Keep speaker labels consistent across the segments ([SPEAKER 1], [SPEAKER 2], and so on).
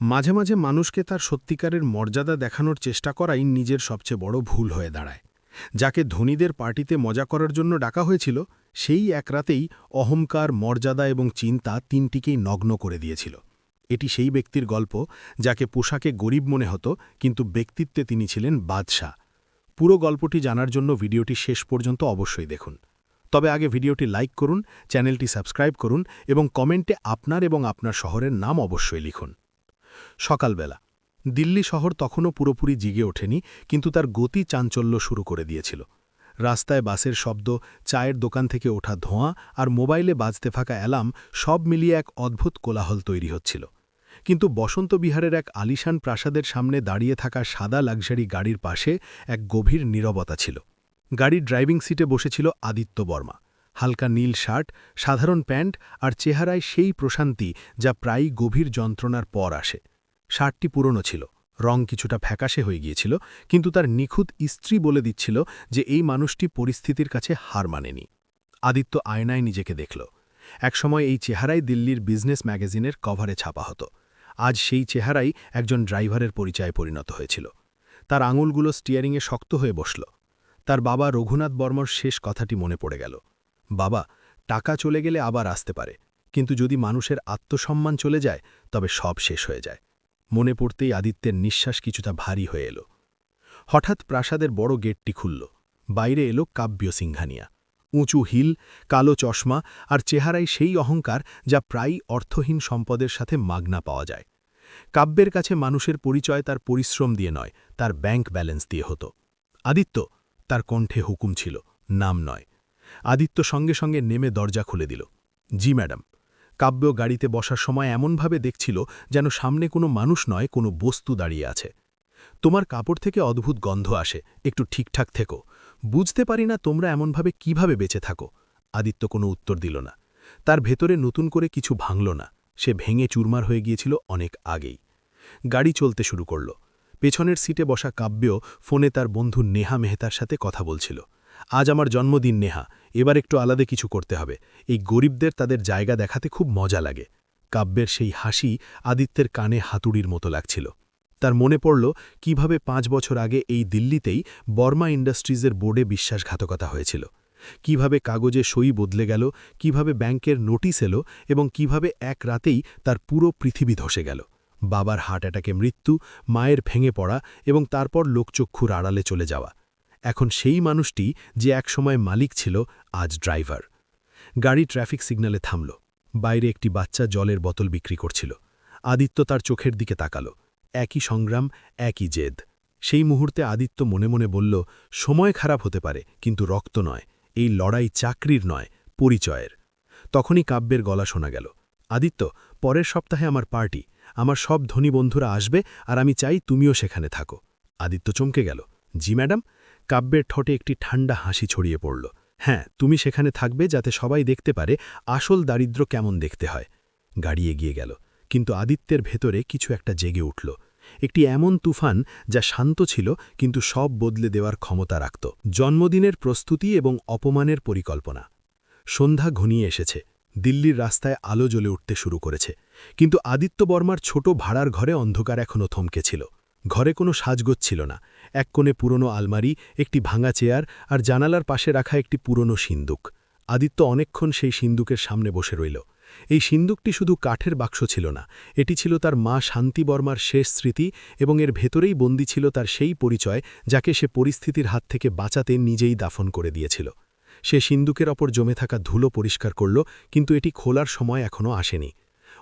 [SPEAKER 1] মাঝে মাঝে মানুষকে তার সত্যিকারের মর্যাদা দেখানোর চেষ্টা করাই নিজের সবচেয়ে বড় ভুল হয়ে দাঁড়ায়। যাকে ধনীদের পার্টিতে মজা করার জন্য ডাকা হয়েছিল, সেই এক রাতেই অহংকার, মর্যাদা এবং চিন্তা তিনটিকেই নগ্ন করে দিয়েছিল। এটি সেই ব্যক্তির গল্প যাকে পোশাকে গরিব মনে হতো, কিন্তু ব্যক্তিত্বে তিনি ছিলেন বাদশাহ। পুরো গল্পটি জানার জন্য ভিডিওটি শেষ পর্যন্ত অবশ্যই দেখুন। তবে আগে ভিডিওটি লাইক করুন, চ্যানেলটি সাবস্ক্রাইব করুন এবং কমেন্টে আপনার এবং আপনার শহরের নাম অবশ্যই লিখুন। সকালবেলা। দিল্লি শহর তখনও পুরোপুরি জিগে ওঠেনি, কিন্তু তার গতি চাঞ্চল্য শুরু করে দিয়েছিল। রাস্তায় বাসের শব্দ, চায়ের দোকান থেকে ওঠা ধোঁয়া আর মোবাইলে বাজতে থাকা অ্যালার্ম সব মিলিয়ে এক অদ্ভুত কোলাহল তৈরি হচ্ছিল। কিন্তু বসন্ত বিহারের এক আলিশান প্রাসাদের সামনে দাঁড়িয়ে থাকা সাদা লাক্সারি গাড়ির পাশে এক গভীর নীরবতা ছিল। গাড়ির ড্রাইভিং সিটে বসেছিল আদিত্য বর্মা। হালকা নীল শার্ট, সাধারণ প্যান্ট আর চেহারায় সেই প্রশান্তি যা প্রায়ই গভীর যন্ত্রণার পর আসে। শার্টটি পুরনো ছিল, রং কিছুটা ফ্যাকাশে হয়ে গিয়েছিল, কিন্তু তার নিখুঁত স্ত্রী বলে দিচ্ছিল যে এই মানুষটি পরিস্থিতির কাছে হার মানেনি। আদিত্য আয়নায় নিজেকে দেখল। একসময় এই চেহারাই দিল্লির বিজনেস ম্যাগাজিনের কভারে ছাপা হতো। আজ সেই চেহারাই একজন ড্রাইভারের পরিচয়ে পরিণত হয়েছিল। তার আঙুলগুলো স্টিয়ারিংয়ে শক্ত হয়ে বসল। তার বাবা রঘুনাথ বর্মর শেষ কথাটি মনে পড়ে গেল। বাবা, টাকা চলে গেলে আবার আসতে পারে। কিন্তু যদি মানুষের আত্মসম্মান চলে যায়, তবে সব শেষ হয়ে যায়। মনে পড়তেই আদিত্যের নিঃশ্বাস কিছুটা ভারী হয়ে এলো। হঠাৎ প্রাসাদের বড় গেটটি খুলল। বাইরে এলো কাব্য সিংহানিয়া। উঁচু হিল, কালো চশমা আর চেহারায় সেই অহংকার যা প্রায়ই অর্থহীন সম্পদের সাথে মাগনা পাওয়া যায়। কাব্যের কাছে মানুষের পরিচয় তার পরিশ্রম দিয়ে নয়, তার ব্যাংক ব্যালেন্স দিয়ে হতো। আদিত্য তার কণ্ঠে হুকুম ছিল, নাম নয়। আদিত্য সঙ্গে সঙ্গে নেমে দরজা খুলে দিল। জি, ম্যাডাম। কাব্য গাড়িতে বসার সময় এমনভাবে দেখছিল যেন সামনে কোনো মানুষ নয়, কোনো বস্তু দাঁড়িয়ে আছে। তোমার কাপড় থেকে অদ্ভুত গন্ধ আসে, একটু ঠিকঠাক থেকো। বুঝতে পারি না তোমরা এমনভাবে কীভাবে বেঁচে থাকো। আদিত্য কোনো উত্তর দিল না। তার ভেতরে নতুন করে কিছু ভাঙল না। সে ভেঙে চুরমার হয়ে গিয়েছিল অনেক আগেই। গাড়ি চলতে শুরু করল। পেছনের সিটে বসা কাব্য ফোনে তার বন্ধু নেহা মেহতার সাথে কথা বলছিল। আজ আমার জন্মদিন নেহা, এবার একটু আলাদা কিছু করতে হবে। এই গরিবদের তাদের জায়গা দেখাতে খুব মজা লাগে। কাব্যের সেই হাসি আদিত্যের কানে হাতুড়ির মতো লাগছিল। তার মনে পড়ল, কীভাবে পাঁচ বছর আগে এই দিল্লিতেই বর্মা ইন্ডাস্ট্রিজের বোর্ডে বিশ্বাসঘাতকতা হয়েছিল। কীভাবে কাগজে সই বদলে গেল, কীভাবে ব্যাংকের নোটিশ এলো এবং কীভাবে এক রাতেই তার পুরো পৃথিবী ধসে গেল। বাবার হার্ট অ্যাটাকে মৃত্যু, মায়ের ভেঙে পড়া এবং তারপর লোকচক্ষুর আড়ালে চলে যাওয়া। এখন সেই মানুষটি যে একসময় মালিক ছিল, আজ ড্রাইভার। গাড়ি ট্রাফিক সিগন্যালে থামল। বাইরে একটি বাচ্চা জলের বোতল বিক্রি করছিল। আদিত্য তার চোখের দিকে তাকালো। একই সংগ্রাম, একই জেদ। সেই মুহূর্তে আদিত্য মনে মনে বলল, সময় খারাপ হতে পারে, কিন্তু রক্ত নয়। এই লড়াই চাকরির নয়, পরিচয়ের। তখনই কাব্যের গলা শোনা গেল। আদিত্য, পরের সপ্তাহে আমার পার্টি। আমার সব ধনী বন্ধুরা আসবে, আর আমি চাই তুমিও সেখানে থাকো। আদিত্য চমকে গেল। জি, ম্যাডাম? কাব্যের ঠোঁটে একটি ঠান্ডা হাসি ছড়িয়ে পড়ল। হ্যাঁ তুমি সেখানে থাকবে যাতে সবাই দেখতে পারে আসল দারিদ্র কেমন দেখতে হয়। গাড়ি এগিয়ে গেল, কিন্তু আদিত্যের ভেতরে কিছু একটা জেগে উঠল। একটি এমন তুফান যা শান্ত ছিল, কিন্তু সব বদলে দেওয়ার ক্ষমতা রাখত। জন্মদিনের প্রস্তুতি এবং অপমানের পরিকল্পনা। সন্ধ্যা ঘনিয়ে এসেছে। দিল্লির রাস্তায় আলো জ্বলে উঠতে শুরু করেছে। কিন্তু আদিত্য বর্মার ছোট ভাড়ার ঘরে অন্ধকার এখনও থমকে ছিল। ঘরে কোনো সাজগোজ ছিল না। এক কোণে পুরনো আলমারি, একটি ভাঙা চেয়ার আর জানালার পাশে রাখা একটি পুরনো সিন্দুক। আদিত্য অনেকক্ষণ সেই সিন্দুকের সামনে বসে রইল। এই সিন্দুকটি শুধু কাঠের বাক্স ছিল না, এটি ছিল তার মা শান্তি বর্মার শেষ স্মৃতি এবং এর ভেতরেই বন্দি ছিল তার সেই পরিচয়, যাকে সে পরিস্থিতির হাত থেকে বাঁচাতে নিজেই দাফন করে দিয়েছিল। সে সিন্দুকের ওপর জমে থাকা ধুলো পরিষ্কার করল, কিন্তু এটি খোলার সময় এখনও আসেনি।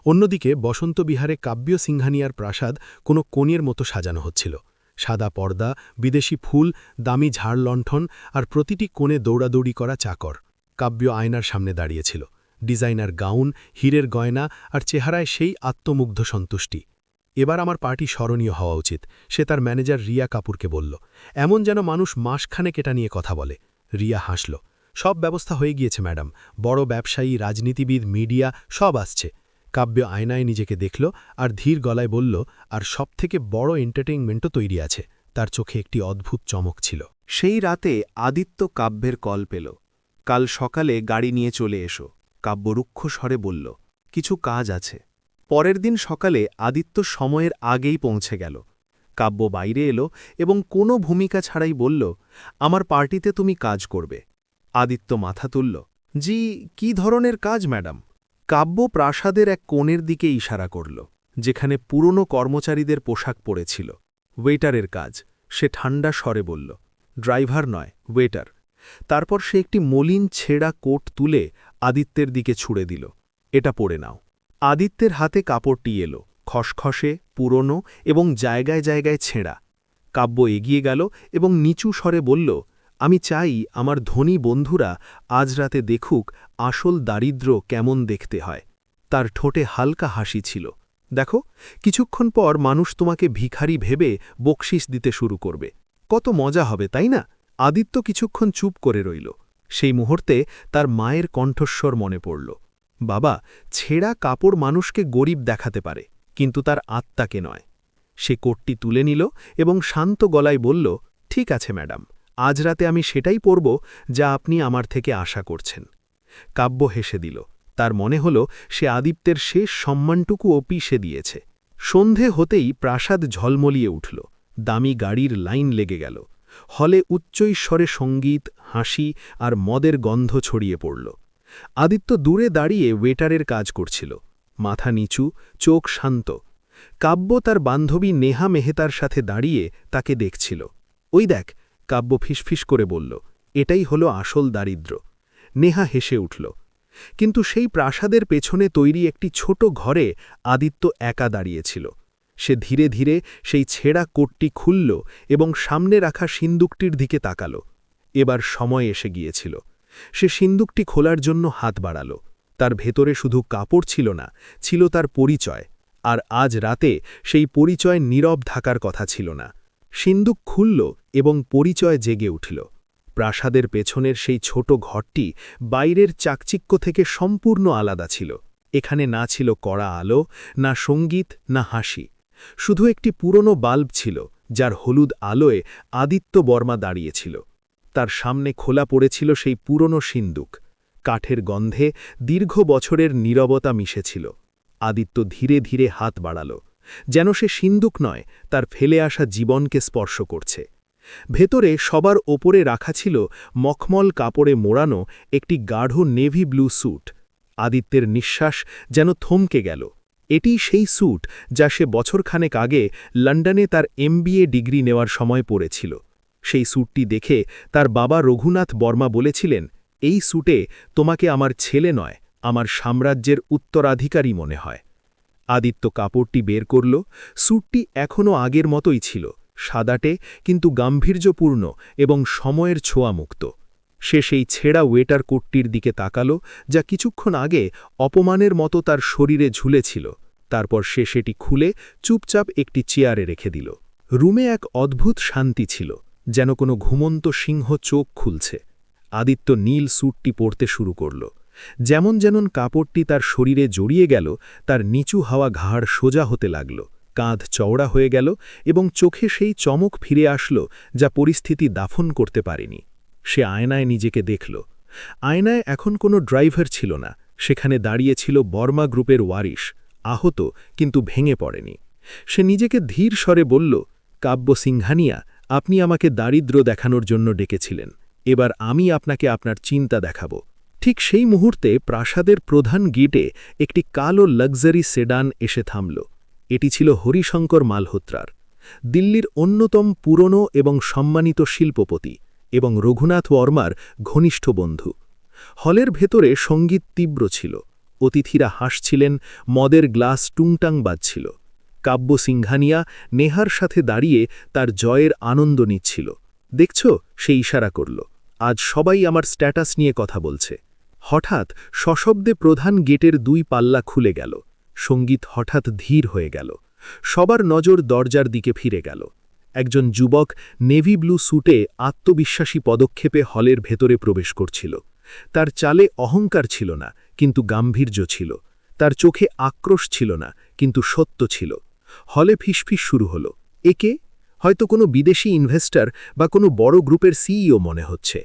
[SPEAKER 1] অন্যদিকে বসন্ত বিহারে কাব্য সিংহানিয়ার প্রাসাদ কোনো কোণের মতো সাজানো হচ্ছিল। সাদা পর্দা, বিদেশি ফুল, দামি ঝাড় লণ্ঠন আর প্রতিটি কোণে দৌড়াদৌড়ি করা চাকর। কাব্য আয়নার সামনে দাঁড়িয়েছিল। ডিজাইনার গাউন, হীরের গয়না আর চেহারায় সেই আত্মমুগ্ধ সন্তুষ্টি। এবার আমার পার্টি স্মরণীয় হওয়া উচিত, সে তার ম্যানেজার রিয়া কাপুরকে বলল। এমন যেন মানুষ মাসখানে কেটা নিয়ে কথা বলে। রিয়া হাসল। সব ব্যবস্থা হয়ে গিয়েছে, ম্যাডাম। বড় ব্যবসায়ী, রাজনীতিবিদ, মিডিয়া, সব আসছে। কাব্য আয়নায় নিজেকে দেখল আর ধীর গলায় বলল, আর সবথেকে বড় এন্টারটেইনমেন্টও তৈরি আছে। তার চোখে একটি অদ্ভুত চমক ছিল।
[SPEAKER 2] সেই রাতে আদিত্য কাব্যের কল পেল। কাল সকালে গাড়ি নিয়ে চলে এসো। কাব্য রুক্ষ স্বরে বলল, কিছু কাজ আছে। পরের দিন সকালে আদিত্য সময়ের আগেই পৌঁছে গেল। কাব্য বাইরে এলো এবং কোনো ভূমিকা ছাড়াই বলল, আমার পার্টিতে তুমি কাজ করবে। আদিত্য মাথা তুলল, জি, কি ধরনের কাজ, ম্যাডাম? কাব্য প্রাসাদের এক কোণের দিকে ইশারা করল, যেখানে পুরনো কর্মচারীদের পোশাক পরেছিল। ওয়েটারের কাজ, সে ঠান্ডা স্বরে বলল, ড্রাইভার নয়, ওয়েটার। তারপর সে একটি মলিন ছেঁড়া কোট তুলে আদিত্যের দিকে ছুড়ে দিল, এটা পড়ে নাও। আদিত্যের হাতে কাপড়টি এলো, খসখসে, পুরনো এবং জায়গায় জায়গায় ছেঁড়া। কাব্য এগিয়ে গেল এবং নিচু স্বরে বলল, আমি চাই আমার ধনী বন্ধুরা আজ রাতে দেখুক আসল দারিদ্র্য কেমন দেখতে হয়। তার ঠোঁটে হালকা হাসি ছিল। দেখো, কিছুক্ষণ পর মানুষ তোমাকে ভিখারি ভেবে বকশিস দিতে শুরু করবে। কত মজা হবে, তাই না? আদিত্য কিছুক্ষণ চুপ করে রইল। সেই মুহূর্তে তার মায়ের কণ্ঠস্বর মনে পড়ল। বাবা, ছেঁড়া কাপড় মানুষকে গরিব দেখাতে পারে, কিন্তু তার আত্মাকে নয়। সে কোটটি তুলে নিল এবং শান্ত গলায় বলল, ঠিক আছে, ম্যাডাম, আজ রাতে আমি সেটাই পরব যা আপনি আমার থেকে আশা করছেন। কাব্য হেসে দিল। তার মনে হল সে আদিত্যের শেষ সম্মানটুকুও পিষে দিয়েছে। সন্ধে হতেই প্রাসাদ ঝলমলিয়ে উঠল। দামি গাড়ির লাইন লেগে গেল। হলে উচ্চৈস্বরে সংগীত, হাসি আর মদের গন্ধ ছড়িয়ে পড়ল। আদিত্য দূরে দাঁড়িয়ে ওয়েটারের কাজ করছিল। মাথা নিচু, চোখ শান্ত। কাব্য তার বান্ধবী নেহা মেহতার সাথে দাঁড়িয়ে তাকে দেখছিল। ওই দেখ, কাব্য ফিসফিস করে বলল, এটাই হলো আসল দারিদ্র নেহা হেসে উঠল। কিন্তু সেই প্রাসাদের পেছনে তৈরি একটি ছোট ঘরে আদিত্য একা দাঁড়িয়েছিল সে ধীরে ধীরে সেই ছেঁড়া কোটটি খুলল এবং সামনে রাখা সিন্দুকটির দিকে তাকাল। এবার সময় এসে গিয়েছিল। সে সিন্দুকটি খোলার জন্য হাত বাড়াল। তার ভেতরে শুধু কাপড় ছিল না, ছিল তার পরিচয়। আর আজ রাতে সেই পরিচয় নীরব থাকার কথা ছিল না। সিন্দুক খুলল এবং পরিচয় জেগে উঠল। প্রাসাদের পেছনের সেই ছোট ঘরটি বাইরের চাকচিক্য থেকে সম্পূর্ণ আলাদা ছিল। এখানে না ছিল কড়া আলো, না সংগীত, না হাসি। শুধু একটি পুরনো বাল্ব ছিল, যার হলুদ আলোয় আদিত্য বর্মা দাঁড়িয়েছিল তার সামনে খোলা পড়েছিল সেই পুরনো সিন্দুক। কাঠের গন্ধে দীর্ঘ বছরের নীরবতা মিশেছিল। আদিত্য ধীরে ধীরে হাত বাড়াল। যেন সে সিন্দুক নয়, তার ফেলে আসা জীবনকে স্পর্শ করছে। ভেতরে সবার ওপরে রাখা ছিল মখমল কাপড়ে মোড়ানো একটি গাঢ় নেভি ব্লু স্যুট। আদিত্যের নিঃশ্বাস যেন থমকে গেল। এটি সেই স্যুট যা সে বছরখানেক আগে লন্ডনে তার এমবিএ ডিগ্রি নেওয়ার সময় পড়েছিল সেই স্যুটটি দেখে তার বাবা রঘুনাথ বর্মা বলেছিলেন, এই স্যুটে তোমাকে আমার ছেলে নয়, আমার সাম্রাজ্যের উত্তরাধিকারী মনে হয়। আদিত্য কাপড়টি বের করল। স্যুটটি এখনও আগের মতোই ছিল। সাদাটে, কিন্তু গাম্ভীর্যপূর্ণ এবং সময়ের ছোঁয়ামুক্ত। সে সেই ছেঁড়া ওয়েটার কোটটির দিকে তাকাল, যা কিছুক্ষণ আগে অপমানের মতো তার শরীরে ঝুলেছিল। তারপর সে সেটি খুলে চুপচাপ একটি চেয়ারে রেখে দিল। রুমে এক অদ্ভুত শান্তি ছিল, যেন কোনো ঘুমন্ত সিংহ চোখ খুলছে। আদিত্য নীল স্যুটটি পরতে শুরু করল। যেমন যেমন কাপড়টি তার শরীরে জড়িয়ে গেল, তার নিচু হাওয়া ঘাড় সোজা হতে লাগল। কাঁধ চওড়া হয়ে গেল এবং চোখে সেই চমক ফিরে আসলো যা পরিস্থিতি দাফন করতে পারেনি। সে আয়নায় নিজেকে দেখল। আয়নায় এখন কোনো ড্রাইভার ছিল না। সেখানে দাঁড়িয়েছিল বর্মা গ্রুপের ওয়ারিশ। আহত, কিন্তু ভেঙে পড়েনি। সে নিজেকে ধীর স্বরে বলল, কাব্য সিংহানিয়া, আপনি আমাকে দারিদ্র দেখানোর জন্য ডেকেছিলেন। এবার আমি আপনাকে আপনার চিন্তা দেখাব। ঠিক সেই মুহূর্তে প্রাসাদের প্রধান গেটে একটি কালো লাক্সারি সেডান এসে থামল। এটি ছিল হরিশঙ্কর মালহোত্রার, দিল্লির অন্যতম পুরনো এবং সম্মানিত শিল্পপতি এবং রঘুনাথ বর্মার ঘনিষ্ঠ বন্ধু। হলের ভেতরে সংগীত তীব্র ছিল, অতিথিরা হাসছিলেন, মদের গ্লাস টুংটাং বাজছিল। কাব্য সিংহানিয়া নেহার সাথে দাঁড়িয়ে তার জয়ের আনন্দ নিচ্ছিল। দেখছ, সে ইশারা করল, আজ সবাই আমার স্ট্যাটাস নিয়ে কথা বলছে। হঠাৎ সশব্দে প্রধান গেটের দুই পাল্লা খুলে গেল। সংগীত হঠাৎ ধীর হয়ে গেল। সবার নজর দরজার দিকে ফিরে গেল। একজন যুবক নেভি ব্লু স্যুটে আত্মবিশ্বাসী পদক্ষেপে হলের ভেতরে প্রবেশ করছিল। তার চালে অহংকার ছিল না, কিন্তু গাম্ভীর্য ছিল। তার চোখে আক্রোশ ছিল না, কিন্তু সত্য ছিল। হলে ফিসফিস শুরু হলো। একে? হয়তো কোনো বিদেশি ইনভেস্টর বা কোনো বড় গ্রুপের সিইও মনে হচ্ছে।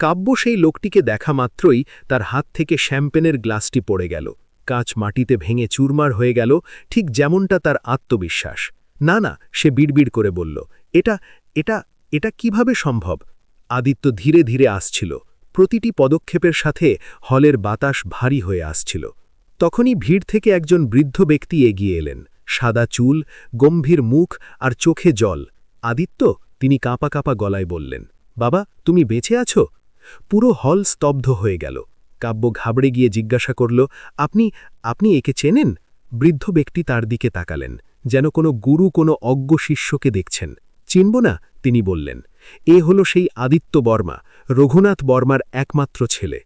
[SPEAKER 2] কাব্য সেই লোকটিকে দেখা মাত্রই তার হাত থেকে শ্যাম্পেনের গ্লাসটি পড়ে গেল। কাঁচ মাটিতে ভেঙে চুরমার হয়ে গেল, ঠিক যেমনটা তার আত্মবিশ্বাস। না না, সে বিড়বিড় করে বলল, এটা এটা এটা কীভাবে সম্ভব? আদিত্য ধীরে ধীরে আসছিল। প্রতিটি পদক্ষেপের সাথে হলের বাতাস ভারী হয়ে আসছিল। তখনই ভিড় থেকে একজন বৃদ্ধ ব্যক্তি এগিয়ে এলেন। সাদা চুল, গম্ভীর মুখ আর চোখে জল। আদিত্য, তিনি কাঁপা কাঁপা গলায় বললেন, বাবা, তুমি বেঁচে আছো? পুরো হল স্তব্ধ হয়ে গেল। কাব্য ঘাবড়ে গিয়ে জিজ্ঞাসা করল, আপনি আপনি একে চেনেন? বৃদ্ধ ব্যক্তি তার দিকে তাকালেন, যেন কোনো গুরু কোনো অজ্ঞ শিষ্যকে দেখছেন। চিনব না, তিনি বললেন। এ হল সেই আদিত্য বর্মা, রঘুনাথ বর্মার একমাত্র ছেলে।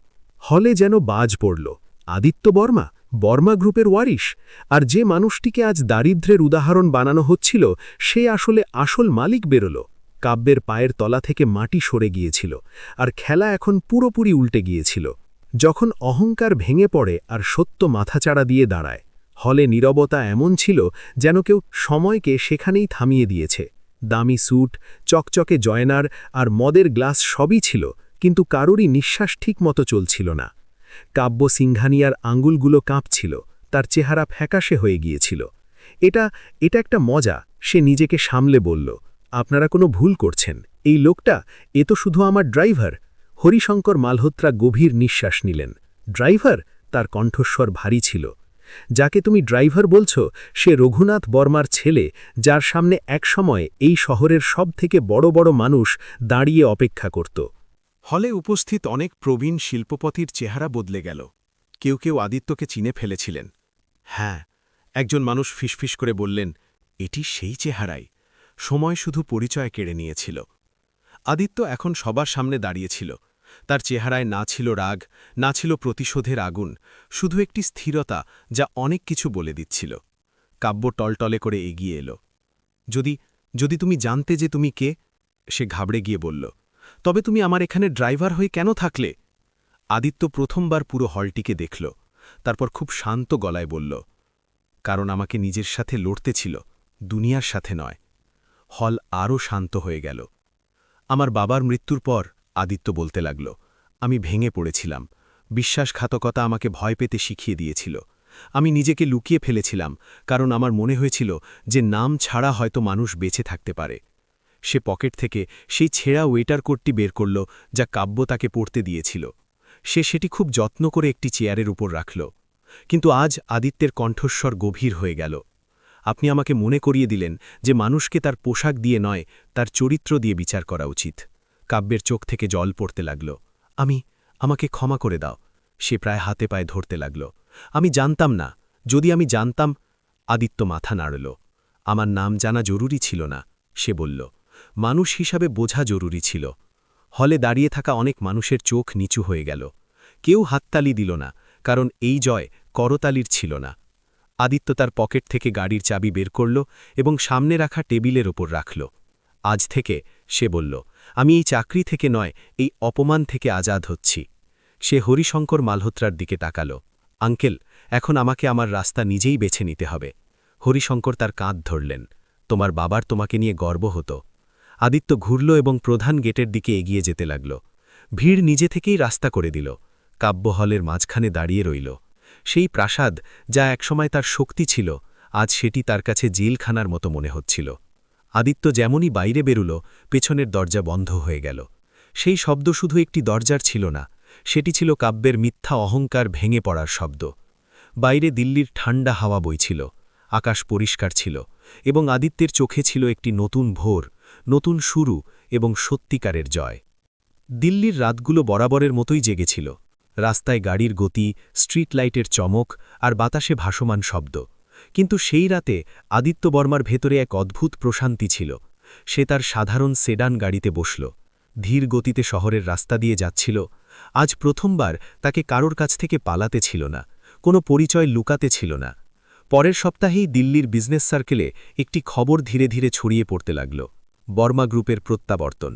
[SPEAKER 2] হলে যেন বাজ পড়ল। আদিত্য বর্মা? বর্মা গ্রুপের ওয়ারিশ। আর যে মানুষটিকে আজ দারিদ্র্যের উদাহরণ বানানো হচ্ছিল, সে আসলে আসল মালিক বেরোল। কাব্যের পায়ের তলা থেকে মাটি সরে গিয়েছিল, আর খেলা এখন পুরোপুরি উল্টে গিয়েছিল। যখন অহংকার ভেঙে পড়ে আর সত্য মাথাচাড়া দিয়ে দাঁড়ায়, হলে নীরবতা এমন ছিল যেন কেউ সময়কে সেখানেই থামিয়ে দিয়েছে। দামি স্যুট, চকচকে জয়নার আর মদের গ্লাস সবই ছিল, কিন্তু কারোরই নিঃশ্বাস ঠিকমতো চলছিল না। কাব্য সিংহানিয়ার আঙ্গুলগুলো কাঁপছিল, তার চেহারা ফ্যাকাশে হয়ে গিয়েছিল। এটা এটা একটা মজা, সে নিজেকে সামলে বলল, আপনারা কোনো ভুল করছেন। এই লোকটা, এ তো শুধু আমার ড্রাইভার হরিশঙ্কর মালহোত্রা গভীর নিঃশ্বাস নিলেন। ড্রাইভার? তার কণ্ঠস্বর ভারী ছিল। যাকে তুমি ড্রাইভার বলছ, সে রঘুনাথ বর্মার ছেলে, যার সামনে একসময় এই শহরের সব থেকে বড় বড় মানুষ দাঁড়িয়ে অপেক্ষা করত।
[SPEAKER 1] হলে উপস্থিত অনেক প্রবীণ শিল্পপতির চেহারা বদলে গেল। কেউ কেউ আদিত্যকে চিনে ফেলেছিলেন। হ্যাঁ একজন মানুষ ফিসফিস করে বললেন, এটি সেই চেহারাই। সময় শুধু পরিচয় কেড়ে নিয়েছিল। আদিত্য এখন সবার সামনে দাঁড়িয়েছিল তার চেহারায় না ছিল রাগ, না ছিল প্রতিশোধের আগুন, শুধু একটি স্থিরতা যা অনেক কিছু বলে দিচ্ছিল। কাব্য টলটলে করে এগিয়ে এলো। যদি যদি তুমি জানতে যে তুমি কে, সে ঘাবড়ে গিয়ে বলল, তবে তুমি আমার এখানে ড্রাইভার হয়ে কেন থাকলে? আদিত্য প্রথমবার পুরো হলটিকে দেখল, তারপর খুব শান্ত গলায় বলল, কারণ আমাকে নিজের সাথে লড়তে ছিল, দুনিয়ার সাথে নয়। হল আরও শান্ত হয়ে গেল। আমার বাবার মৃত্যুর পর আদিত্য বলতে লাগল, আমি ভেঙে পড়েছিলাম। বিশ্বাসঘাতকতা আমাকে ভয় পেতে শিখিয়ে দিয়েছিল। আমি নিজেকে লুকিয়ে ফেলেছিলাম, কারণ আমার মনে হয়েছিল যে নাম ছাড়া হয়তো মানুষ বেঁচে থাকতে পারে। সে পকেট থেকে সেই ছেঁড়া ওয়েটার কোটটি বের করল, যা কাব্য তাকে পড়তে দিয়েছিল। সে সেটি খুব যত্ন করে একটি চেয়ারের উপর রাখল। কিন্তু আজ আদিত্যের কণ্ঠস্বর গভীর হয়ে গেল। আপনি আমাকে মনে করিয়ে দিলেন যে মানুষকে তার পোশাক দিয়ে নয়, তার চরিত্র দিয়ে বিচার করা উচিত। কাব্যের চোখ থেকে জল পড়তে লাগল। আমি, আমাকে ক্ষমা করে দাও। সে প্রায় হাতে পায়ে ধরতে লাগল। আমি জানতাম না। যদি আমি জানতাম, আদিত্য মাথা নাড়ল। আমার নাম জানা জরুরি ছিল না, সে বলল। মানুষ হিসাবে বোঝা জরুরি ছিল। হলে দাঁড়িয়ে থাকা অনেক মানুষের চোখ নিচু হয়ে গেল। কেউ হাততালি দিল না, কারণ এই জয় করতালির ছিল না। আদিত্য তার পকেট থেকে গাড়ির চাবি বের করল এবং সামনে রাখা টেবিলের ওপর রাখল। আজ থেকে সে বলল আমি এই চাকরি থেকে নয়, এই অপমান থেকে আজাদ হচ্ছি। সে হরিশঙ্কর মালহোত্রার দিকে তাকাল। আঙ্কেল, এখন আমাকে আমার রাস্তা নিজেই বেছে নিতে হবে। হরিশঙ্কর তার কাঁধ ধরলেন। তোমার বাবার তোমাকে নিয়ে গর্ব হতো। আদিত্য ঘুরল এবং প্রধান গেটের দিকে এগিয়ে যেতে লাগল। ভিড় নিজে থেকেই রাস্তা করে দিল। কাব্য হলের মাঝখানে দাঁড়িয়ে রইল। সেই প্রাসাদ যা একসময় তার শক্তি ছিল, আজ সেটি তার কাছে জেলখানার মতো মনে হচ্ছিল। আদিত্য যেমনই বাইরে বেরুল, পেছনের দরজা বন্ধ হয়ে গেল। সেই শব্দ শুধু একটি দরজার ছিল না, সেটি ছিল কাব্যের মিথ্যা অহংকার ভেঙে পড়ার শব্দ। বাইরে দিল্লির ঠান্ডা হাওয়া বইছিল, আকাশ পরিষ্কার ছিল এবং আদিত্যের চোখে ছিল একটি নতুন ভোর, নতুন শুরু এবং সত্যিকারের জয়। দিল্লির রাতগুলো বরাবরের মতোই জেগেছিল। রাস্তায় গাড়ির গতি, স্ট্রিট লাইটের চমক আর বাতাসে ভাসমান শব্দ। কিন্তু সেই রাতে আদিত্য বর্মার ভেতরে এক অদ্ভুত প্রশান্তি ছিল। সে তার সাধারণ সেডান গাড়িতে বসল। ধীর গতিতে শহরের রাস্তা দিয়ে যাচ্ছিল। আজ প্রথমবার তাকে কারোর কাছ থেকে পালাতে ছিল না, কোনো পরিচয় লুকাতে ছিল না। পরের সপ্তাহেই দিল্লির বিজনেস সার্কেলে একটি খবর ধীরে ধীরে ছড়িয়ে পড়তে লাগল। বর্মা গ্রুপের প্রত্যাবর্তন।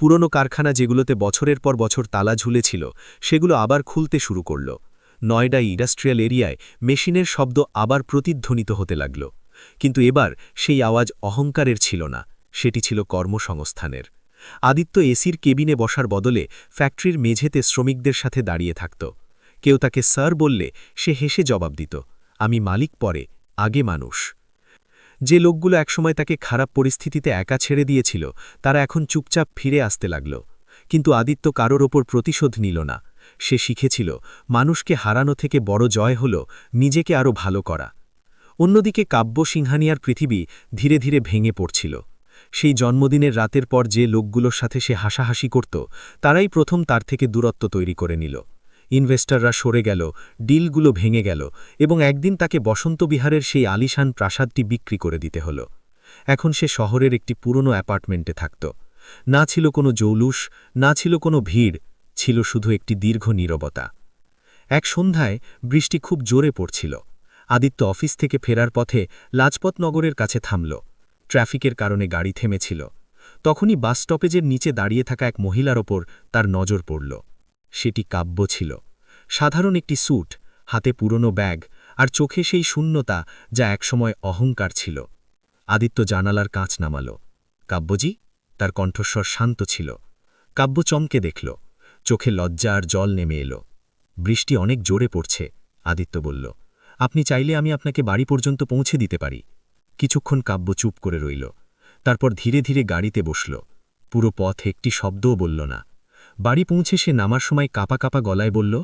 [SPEAKER 1] পুরনো কারখানা যেগুলোতে বছরের পর বছর তালা ঝুলেছিল, সেগুলো আবার খুলতে শুরু করল। নয়ডা ইন্ডাস্ট্রিয়াল এরিয়ায় মেশিনের শব্দ আবার প্রতিধ্বনিত হতে লাগল। কিন্তু এবার সেই আওয়াজ অহংকারের ছিল না, সেটি ছিল কর্মসংস্থানের। আদিত্য এসির কেবিনে বসার বদলে ফ্যাক্টরির মেঝেতে শ্রমিকদের সাথে দাঁড়িয়ে থাকত।
[SPEAKER 2] কেউ তাকে স্যার বললে সে হেসে জবাব দিত, আমি মালিক পরে, আগে মানুষ। যে লোকগুলো একসময় তাকে খারাপ পরিস্থিতিতে একা ছেড়ে দিয়েছিল, তারা এখন চুপচাপ ফিরে আসতে লাগল। কিন্তু আদিত্য কারোর ওপর প্রতিশোধ নিল না। সে শিখেছিল, মানুষকে হারানো থেকে বড় জয় হল নিজেকে আরও ভালো করা। অন্যদিকে কাব্য সিংহানিয়ার পৃথিবী ধীরে ধীরে ভেঙে পড়ছিল। সেই জন্মদিনের রাতের পর যে লোকগুলোর সাথে সে হাসাহাসি করত, তারাই প্রথম তার থেকে দূরত্ব তৈরি করে নিল। ইনভেস্টররা সরে গেল, ডিলগুলো ভেঙে গেল এবং একদিন তাকে বসন্ত বিহারের সেই আলিশান প্রাসাদটি বিক্রি করে দিতে হল। এখন সে শহরের একটি পুরনো অ্যাপার্টমেন্টে থাকত। না ছিল কোনো জৌলুস, না ছিল কোনো ভিড় ছিল শুধু একটি দীর্ঘ নীরবতা। এক সন্ধ্যায় বৃষ্টি খুব জোরে পড়ছিল। আদিত্য অফিস থেকে ফেরার পথে লাজপত নগরের কাছে থামল। ট্রাফিকের কারণে গাড়ি থেমেছিল। তখনই বাস স্টপেজের নিচে দাঁড়িয়ে থাকা এক মহিলার ওপর তার নজর পড়ল। সেটি কাব্য ছিল। সাধারণ একটি স্যুট, হাতে পুরনো ব্যাগ আর চোখে সেই শূন্যতা যা একসময় অহংকার ছিল। আদিত্য জানালার কাঁচ নামাল। কাব্যজি, তার কণ্ঠস্বর শান্ত ছিল। কাব্য চমকে দেখল। চোখে লজ্জা আর জল নেমে এলো। বৃষ্টি অনেক জোরে পড়ছে, আদিত্য বলল। আপনি চাইলে আমি আপনাকে বাড়ি পর্যন্ত পৌঁছে দিতে পারি। কিছুক্ষণ কাব্য চুপ করে রইল। তারপর ধীরে ধীরে গাড়িতে বসল। পুরো পথ একটি শব্দও বলল না। বাড়ি পৌঁছে সে নামার সময় কাপা কাপা গলায় বলল,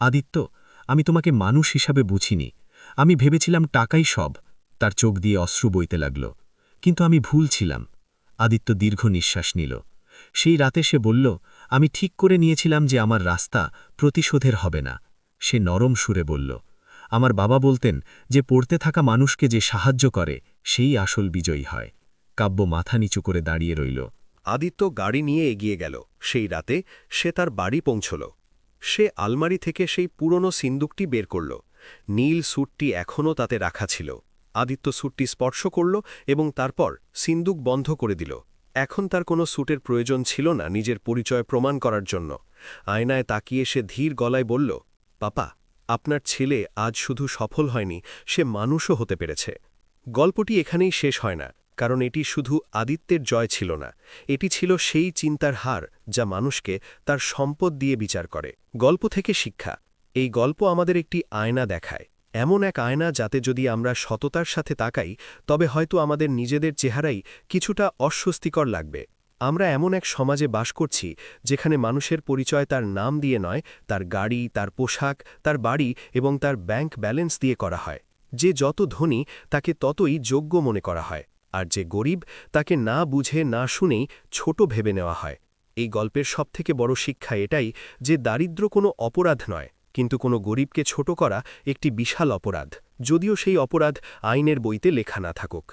[SPEAKER 2] আদিত্য, আমি তোমাকে মানুষ হিসাবে বুঝিনি। আমি ভেবেছিলাম টাকাই সব। তার চোখ দিয়ে অশ্রু বইতে লাগল। কিন্তু আমি ভুল ছিলাম। আদিত্য দীর্ঘ নিঃশ্বাস নিল। সেই রাতে সে বলল, আমি ঠিক করে নিয়েছিলাম যে আমার রাস্তা প্রতিশোধের হবে না। সে নরম সুরে বলল, আমার বাবা বলতেন যে পড়তে থাকা মানুষকে যে সাহায্য করে, সেই আসল বিজয়ী হয়। কাব্য মাথা নিচু করে দাঁড়িয়ে রইল।
[SPEAKER 3] আদিত্য গাড়ি নিয়ে এগিয়ে গেল। সেই রাতে সে তার বাড়ি পৌঁছল। সে আলমারি থেকে সেই পুরনো সিন্দুকটি বের করল। নীল স্যুটটি এখনও তাতে রাখা ছিল। আদিত্য স্যুটটি স্পর্শ করল এবং তারপর সিন্দুক বন্ধ করে দিল। এখন তার কোনো স্যুটের প্রয়োজন ছিল না নিজের পরিচয় প্রমাণ করার জন্য। আয়নায় তাকিয়ে সে ধীর গলায় বলল, পাপা, আপনার ছেলে আজ শুধু সফল হয়নি, সে মানুষও হতে পেরেছে। গল্পটি এখানেই শেষ হয় না, কারণ এটি শুধু আদিত্যের জয় ছিল না। এটি ছিল সেই চিন্তার হার যা মানুষকে তার সম্পদ দিয়ে বিচার করে। গল্প থেকে শিক্ষা। এই গল্প আমাদের একটি আয়না দেখায়। এমন এক আয়না যাতে যদি আমরা সততার সাথে তাকাই, তবে হয়তো আমাদের নিজেদের চেহারাই কিছুটা অস্বস্তিকর লাগবে। আমরা এমন এক সমাজে বাস করছি, যেখানে মানুষের পরিচয় তার নাম দিয়ে নয়, তার গাড়ি, তার পোশাক, তার বাড়ি এবং তার ব্যাংক ব্যালেন্স দিয়ে করা হয়। যে যত ধনী, তাকে ততই যোগ্য মনে করা হয়, আর যে গরিব, তাকে না বুঝে না শুনেই ছোট ভেবে নেওয়া হয়। এই গল্পের সবথেকে বড় শিক্ষা এটাই যে দারিদ্র কোনো অপরাধ নয়। কিন্তু কোনো গরিবকে ছোট করা একটি বিশাল অপরাধ, যদিও সেই অপরাধ আইনের বইতে লেখা না থাকুক।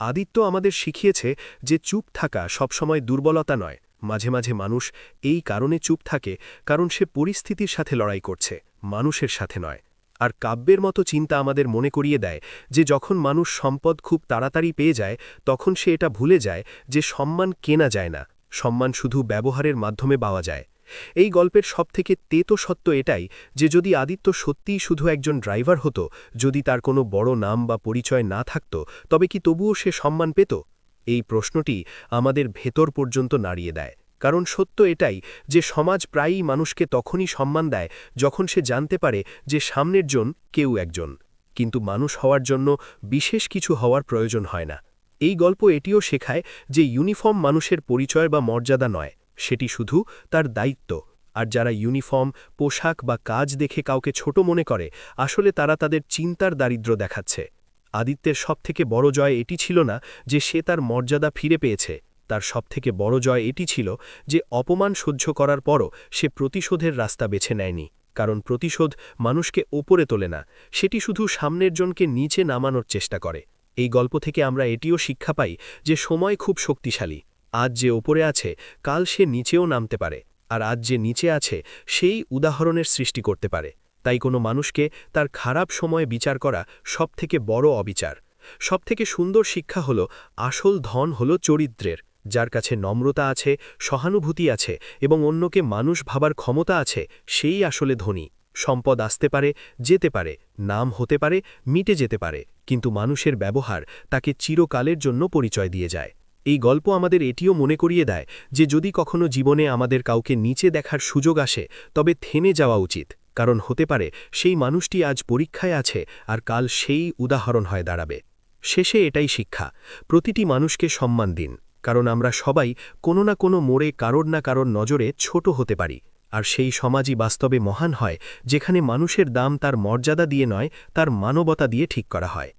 [SPEAKER 3] আদিত্য আমাদের শিখিয়েছে যে চুপ থাকা সবসময় দুর্বলতা নয়, মাঝে মাঝে মানুষ এই কারণে চুপ থাকে কারণ সে পরিস্থিতির সাথে লড়াই করছে, মানুষের সাথে নয়। আর কাব্যের মতো চিন্তা আমাদের মনে করিয়ে দেয় যে যখন মানুষ সম্পদ খুব তাড়াতাড়ি পেয়ে যায়, তখন সে এটা ভুলে যায় যে সম্মান কেনা যায় না, সম্মান শুধু ব্যবহারের মাধ্যমে পাওয়া যায়। এই গল্পের সবথেকে তেতো সত্য এটাই যে যদি আদিত্য সত্যিই শুধু একজন ড্রাইভার হতো, যদি তার কোনো বড় নাম বা পরিচয় না থাকত, তবে কি তবুও সে সম্মান পেত? এই প্রশ্নটি আমাদের ভেতর পর্যন্ত নাড়িয়ে দেয়। কারণ সত্য এটাই যে সমাজ প্রায়ই মানুষকে তখনই সম্মান দেয় যখন সে জানতে পারে যে সামনের জন কেউ একজন। কিন্তু মানুষ হওয়ার জন্য বিশেষ কিছু হওয়ার প্রয়োজন হয় না। এই গল্প এটিও শেখায় যে ইউনিফর্ম মানুষের পরিচয় বা মর্যাদা নয়। সেটি শুধু তার দায়িত্ব, আর যারা ইউনিফর্ম, পোশাক বা কাজ দেখে কাউকে ছোট মনে করে, আসলে তারা তাদের চিন্তার দারিদ্র দেখাচ্ছে। আদিত্যের সবথেকে বড় জয় এটি ছিল না যে সে তার মর্যাদা ফিরে পেয়েছে, তার সবথেকে বড় জয় এটি ছিল যে অপমান সহ্য করার পরও সে প্রতিশোধের রাস্তা বেছে নেয়নি, কারণ প্রতিশোধ মানুষকে ওপরে তোলে না, সেটি শুধু সামনের জনকে নিচে নামানোর চেষ্টা করে। এই গল্প থেকে আমরা এটিও শিক্ষা পাই যে সময় খুব শক্তিশালী আজ যে ওপরে আছে, কাল সে নিচেও নামতে পারে, আর আজ যে নিচে আছে, সেই উদাহরণের সৃষ্টি করতে পারে। তাই কোনো মানুষকে তার খারাপ সময়ে বিচার করা সবথেকে বড় অবিচার। সবথেকে সুন্দর শিক্ষা হল, আসল ধন হল চরিত্রের, যার কাছে নম্রতা আছে, সহানুভূতি আছে, এবং অন্যকে মানুষ ভাবার ক্ষমতা আছে, সেই আসলে ধনী। সম্পদ আসতে পারে, যেতে পারে, নাম হতে পারে, মিটে যেতে পারে, কিন্তু মানুষের ব্যবহার তাকে চিরকালের জন্য পরিচয় দিয়ে যায়। এই গল্প আমাদের এটিও মনে করিয়ে দেয় যে যদি কখনো জীবনে আমাদের কাউকে নিচে দেখার সুযোগ আসে, তবে থেমে যাওয়া উচিত, কারণ হতে পারে সেই মানুষটি আজ পরীক্ষায় আছে আর কাল সেই উদাহরণ হয়ে দাঁড়াবে। শেষে এটাই শিক্ষা, প্রতিটি মানুষকে সম্মান দিন, কারণ আমরা সবাই কোনো না কোনো মোড়ে কারোর না কারোর নজরে ছোট হতে পারি, আর সেই সমাজই বাস্তবে মহান হয়, যেখানে মানুষের দাম তার মর্যাদা দিয়ে নয়, তার মানবতা দিয়ে ঠিক করা হয়।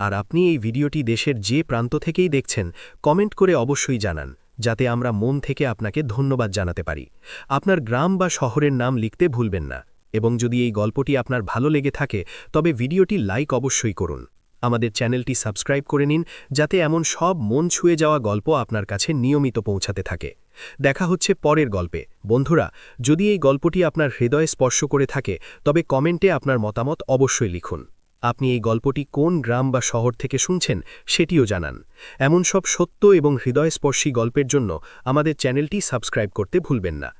[SPEAKER 3] আর আপনি এই ভিডিওটি দেশের যে প্রান্ত থেকেই দেখছেন, কমেন্ট করে অবশ্যই জানান, যাতে আমরা মন থেকে আপনাকে ধন্যবাদ জানাতে পারি। আপনার গ্রাম বা শহরের নাম লিখতে ভুলবেন না, এবং যদি এই গল্পটি আপনার ভালো লেগে থাকে, তবে ভিডিওটি লাইক অবশ্যই করুন। আমাদের চ্যানেলটি সাবস্ক্রাইব করে নিন, যাতে এমন সব মন ছুঁয়ে যাওয়া গল্প আপনার কাছে নিয়মিত পৌঁছাতে থাকে। দেখা হচ্ছে পরের গল্পে। বন্ধুরা, যদি এই গল্পটি আপনার হৃদয়ে স্পর্শ করে থাকে, তবে কমেন্টে আপনার মতামত অবশ্যই লিখুন। আপনি এই গল্পটি কোন গ্রাম বা শহর থেকে শুনছেন সেটিও জানান। এমন সব সত্য এবং হৃদয়স্পর্শী গল্পের জন্য আমাদের চ্যানেলটি সাবস্ক্রাইব করতে ভুলবেন না।